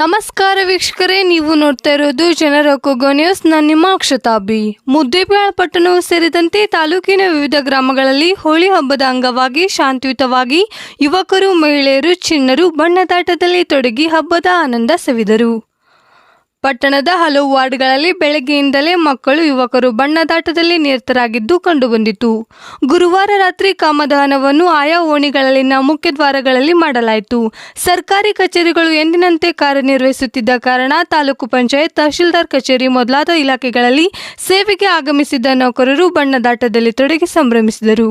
ನಮಸ್ಕಾರ ವೀಕ್ಷಕರೇ, ನೀವು ನೋಡ್ತಾ ಇರೋದು ಜನರ ಕೊಗೋ ನ್ಯೂಸ್. ನಾನು ನಿಮ್ಮ ಅಕ್ಷತಾಬಿ. ಮುದ್ದೇಬಿಹಾಳ ಪಟ್ಟಣವು ಸೇರಿದಂತೆ ತಾಲೂಕಿನ ವಿವಿಧ ಗ್ರಾಮಗಳಲ್ಲಿ ಹೋಳಿ ಹಬ್ಬದ ಅಂಗವಾಗಿ ಶಾಂತಿಯುತವಾಗಿ ಯುವಕರು, ಮಹಿಳೆಯರು ಚಿನ್ನರು ಬಣ್ಣದಾಟದಲ್ಲಿ ತೊಡಗಿ ಹಬ್ಬದ ಆನಂದ ಸವಿದರು. ಪಟ್ಟಣದ ಹಲವು ವಾರ್ಡ್ಗಳಲ್ಲಿ ಬೆಳಗ್ಗೆಯಿಂದಲೇ ಮಕ್ಕಳು, ಯುವಕರು ಬಣ್ಣದಾಟದಲ್ಲಿ ನಿರತರಾಗಿದ್ದು ಕಂಡುಬಂದಿತು ಗುರುವಾರ ರಾತ್ರಿ ಕಾಮದಹನವನ್ನು ಆಯಾ ಓಣಿಗಳಲ್ಲಿನ ಮುಖ್ಯ ದ್ವಾರಗಳಲ್ಲಿ ಮಾಡಲಾಯಿತು. ಸರ್ಕಾರಿ ಕಚೇರಿಗಳು ಎಂದಿನಂತೆ ಕಾರ್ಯನಿರ್ವಹಿಸುತ್ತಿದ್ದ ಕಾರಣ ತಾಲೂಕು ಪಂಚಾಯತ್ ತಹಶೀಲ್ದಾರ್ ಕಚೇರಿ ಮೊದಲಾದ ಇಲಾಖೆಗಳಲ್ಲಿ ಸೇವೆಗೆ ಆಗಮಿಸಿದ್ದ ನೌಕರರು ಬಣ್ಣದಾಟದಲ್ಲಿ ತೊಡಗಿ ಸಂಭ್ರಮಿಸಿದರು.